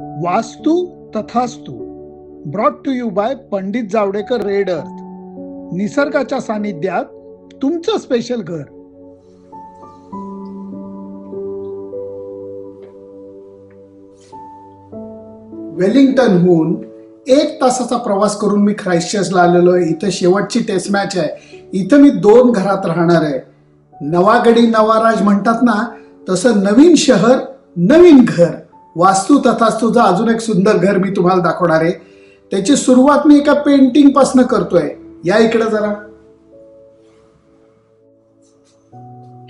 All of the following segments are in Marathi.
वास्तू तथास्तू brought to you by Pandit Javadekar red earth निसर्गाच्या सानिध्यात तुमचं स्पेशल घर. वेलिंग्टनहून एक तासाचा प्रवास करून मी ख्राईस्टचर्चला आलेलो आहे. इथं शेवटची टेस्ट मॅच आहे. इथं मी दोन घरात राहणार आहे. नवागडी नवाराज म्हणतात ना तसं नवीन शहर नवीन घर. वास्तू तथास्तूचं अजून एक सुंदर घर मी तुम्हाला दाखवणार आहे. त्याची सुरुवात मी एका पेंटिंग पासन करतोय. या इकडे जरा.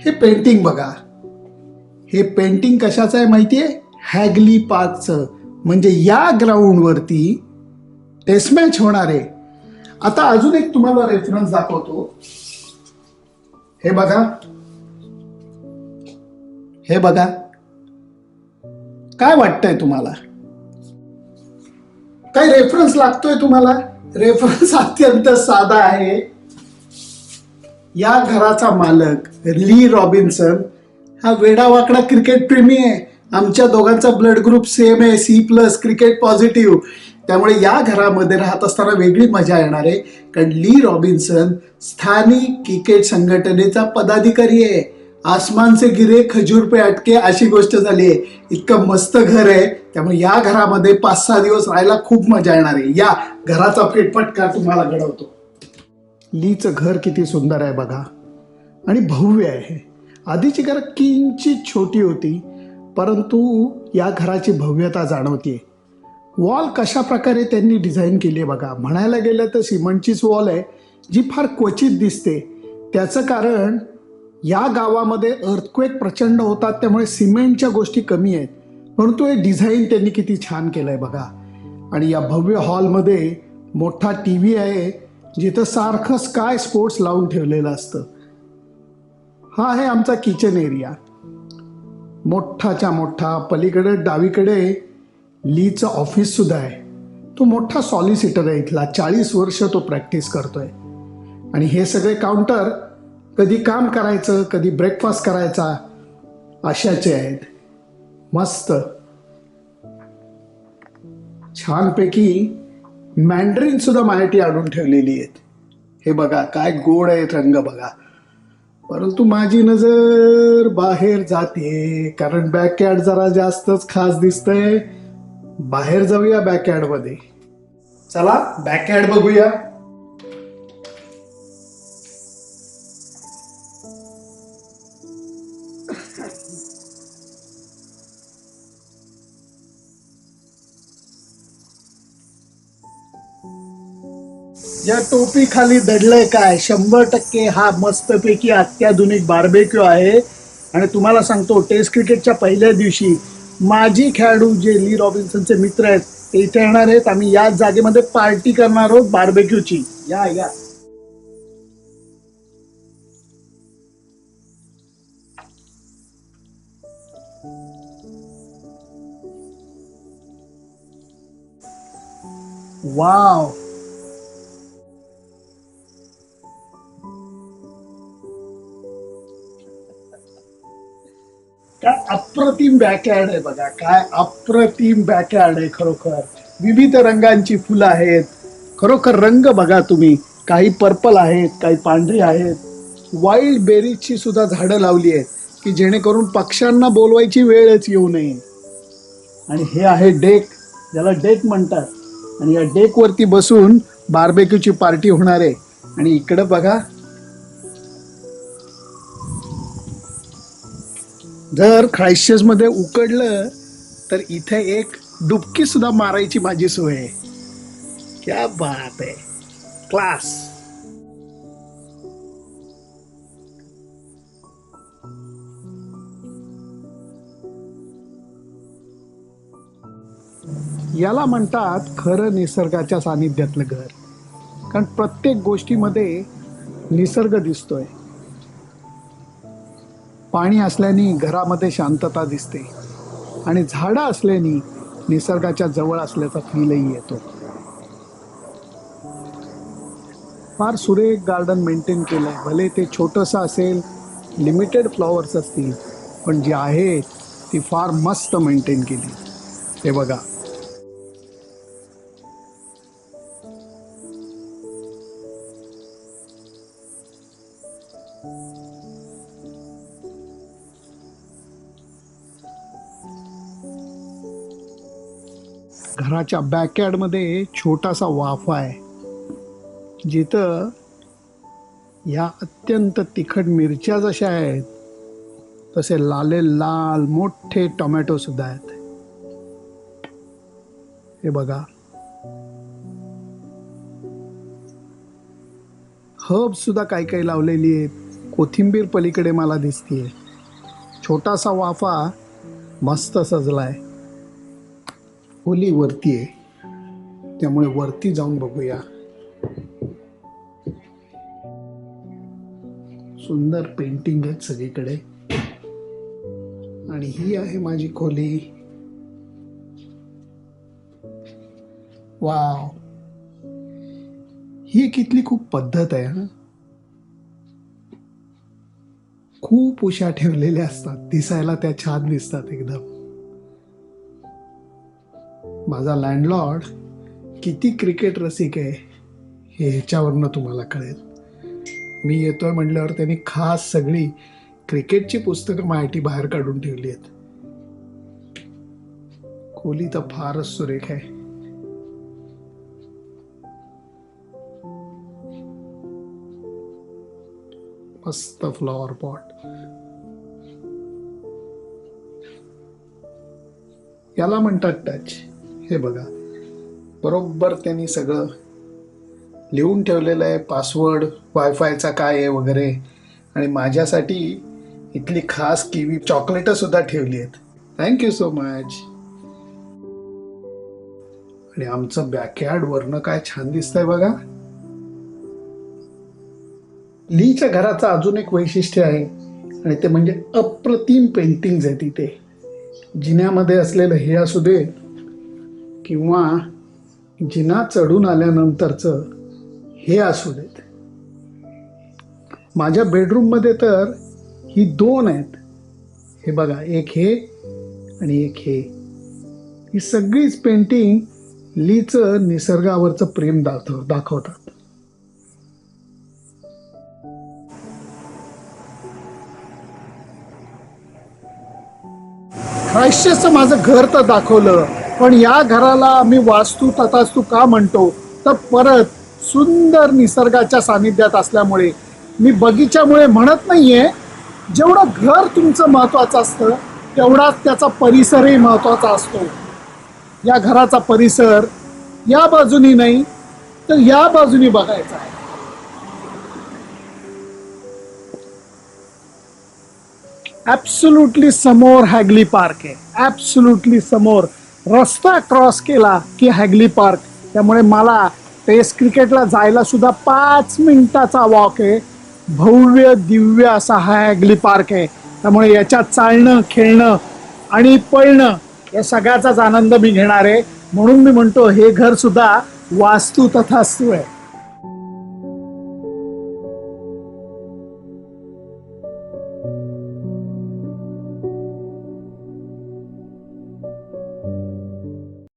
हे पेंटिंग बघा. हे पेंटिंग कशाचं आहे माहितीये? हॅगली पार्कचं म्हणजे या ग्राउंडवरती टेस्ट मॅच होणार आहे. आता अजून एक तुम्हाला रेफरन्स दाखवतो. हे बघा. हे बघा. काय वाटतंय तुम्हाला? काय रेफरन्स लागतोय तुम्हाला? रेफरन्स अत्यंत साधा आहे. या घराचा मालक ली रॉबिन्सन हा वेडावाकडा क्रिकेट प्रेमी आहे. आमच्या दोघांचा ब्लड ग्रुप सेम आहे सी प्लस क्रिकेट पॉझिटिव्ह त्यामुळे या घरामध्ये राहत असताना वेगळी मजा येणार आहे कारण ली रॉबिन्सन स्थानिक क्रिकेट संघटनेचा पदाधिकारी आहे. आसमानचे गिरे खजूर पे अटके अशी गोष्ट झाली आहे. इतकं मस्त घर आहे. त्यामुळे या घरामध्ये पाच सहा दिवस राहायला खूप मजा येणार आहे. या घराचा फेटफटका तुम्हाला घडवतो. लीचं घर किती सुंदर आहे बघा. आणि भव्य आहे. आधीची घरं किंचित छोटी होती परंतु या घराची भव्यता जाणवते वॉल कशा प्रकारे त्यांनी डिझाईन केली आहे बघा. म्हणायला गेलं तर सिमेंटचीच वॉल आहे जी फार क्वचित दिसते. त्याचं कारण या गावामध्ये अर्थक्वेक प्रचंड होतात त्यामुळे सिमेंटच्या गोष्टी कमी आहेत. परंतु हे डिझाईन त्यांनी किती छान केलं आहे बघा. आणि या भव्य हॉलमध्ये मोठा टी व्ही आहे जिथं सारखं स्काय स्पोर्ट्स लावून ठेवलेलं असतं. हा आहे आमचा किचन एरिया मोठाच्या मोठा पलीकडे डावीकडे लीचं ऑफिस सुद्धा आहे. तो मोठा सॉलिसिटर आहे इथला. चाळीस वर्ष तो प्रॅक्टिस करतोय. आणि हे सगळे काउंटर कधी काम करायचं कधी ब्रेकफास्ट करायचा अशाचे आहेत. मस्त. छानपैकी मँड्रिन सुद्धा माहिती आणून ठेवलेली आहेत. हे बघा काय गोड आहेत रंग बघा. परंतु माझी नजर बाहेर जाते कारण बॅकयार्ड जरा जास्तच खास दिसतंय. बाहेर जाऊया बॅकयार्डमध्ये. चला बॅकयार्ड बघूया. या टोपी खाली दडलंय काय? शंभर टक्के हा मस्तपैकी अत्याधुनिक बार्बेक्यू आहे. आणि तुम्हाला सांगतो टेस्ट क्रिकेटच्या पहिल्या दिवशी माजी खेळाडू जे ली रॉबिन्सनचे मित्र आहेत ते इथे येणार आहेत. आम्ही याच जागेमध्ये पार्टी करणार आहोत बार्बेक्यूची या या. वाव काय अप्रतिम बॅकयार्ड आहे बघा. काय अप्रतिम बॅकयार्ड आहे खरोखर. विविध रंगांची फुलं आहेत. खरोखर रंग बघा तुम्ही. काही पर्पल आहेत काही पांढरी आहेत. वाईल्ड बेरीजची सुद्धा झाडं लावली आहेत की जेणेकरून पक्ष्यांना बोलवायची वेळच येऊ नये. आणि हे आहे डेक ज्याला डेक म्हणतात. आणि या डेकवरती बसून बार्बेक्यूची पार्टी होणार आहे. आणि इकडं बघा जर ख्राईस्टचर्चमध्ये उकडलं तर इथे एक डुबकी सुद्धा मारायची माझी सोय आहे. क्या बात आहे. क्लास याला म्हणतात खरं निसर्गाच्या सानिध्यातलं घर. कारण प्रत्येक गोष्टीमध्ये निसर्ग दिसतोय. पाणी असल्याने घरामध्ये शांतता दिसते. आणि झाडं असल्याने निसर्गाच्या जवळ असल्याचा फीलही येतो. फार सुरेख गार्डन मेंटेन केलंय. भले ते छोटंसं असेल लिमिटेड फ्लॉवर्स असतील पण जी आहेत ती फार मस्त मेंटेन केली. ते बघा. घराच्या बॅकयार्डमध्ये छोटासा वाफा आहे. जिथं या अत्यंत तिखट मिरच्या जशा आहेत तसे लाले लाल मोठे टोमॅटो सुद्धा आहेत. हे बघा. हर्ब सुद्धा काही काही लावलेली आहेत. कोथिंबीर पलीकडे मला दिसतीये. छोटासा वाफा मस्त सजलाय. खोली वरती आहे. त्यामुळे वरती जाऊन बघूया. सुंदर पेंटिंग आहेत सगळीकडे. आणि ही आहे माझी खोली. वाव. ही कितली खूप पद्धत आहे हा? खूप उशा ठेवलेल्या असतात. दिसायला त्या छान दिसतात एकदम. माझा लँडलॉर्ड किती क्रिकेट रसिक आहे हे ह्याच्यावरनं तुम्हाला कळेल. मी येतोय म्हटल्यावर त्यांनी खास सगळी क्रिकेटची पुस्तकं माहिती बाहेर काढून ठेवली आहेत. खोली तर फारच सुरेख आहे. मस्त फ्लॉवर पॉट याला म्हणतात टच हे बघा. बरोबर त्यांनी सगळं लिहून ठेवलेलं आहे. पासवर्ड वायफायचा काय आहे वगैरे. आणि माझ्यासाठी इथली खास किवी चॉकलेट सुद्धा ठेवली आहेत. थँक्यू सो मच आणि आमचं बॅकयार्ड वरनं काय छान दिसतंय बघा. लीच्या घराचं अजून एक वैशिष्ट्य आहे. आणि ते म्हणजे अप्रतिम पेंटिंग्ज आहे तिथे जिन्यामध्ये असलेलं हे असू दे किंवा जिना चढून आल्यानंतरचं हे असू देत. माझ्या बेडरूममध्ये तर ही दोन आहेत. हे बघा एक हे आणि एक हे. ही सगळीच पेंटिंग लीचं निसर्गावरचं प्रेम दाखव दाखवतात. ख्रायस्टचं माझं घर तर दाखवलं. पण या घराला मी वास्तू तथास्तू का म्हणतो? तर परत सुंदर निसर्गाच्या सानिध्यात असल्यामुळे. मी बगीच्यामुळे म्हणत नाहीये जेवढं घर तुमचं महत्वाचं असतं तेवढाच त्याचा परिसरही महत्त्वाचा असतो. या घराचा परिसर या बाजूनी नाही तर या बाजूनी बघायचा आहे. ॲब्सोल्युटली समोर हॅगली पार्क आहे. ॲब्सोल्युटली समोर. रस्ता क्रॉस केला की हॅगली पार्क. त्यामुळे मला टेस्ट क्रिकेटला जायला सुद्धा पाच मिनिटाचा वॉक आहे. भव्य दिव्य असा हा हॅगली पार्क आहे. त्यामुळे याच्यात चालणं खेळणं आणि पळणं या सगळ्याचाच आनंद मी घेणार आहे. म्हणून मी म्हणतो हे घर सुद्धा वास्तू तथास्तू आहे.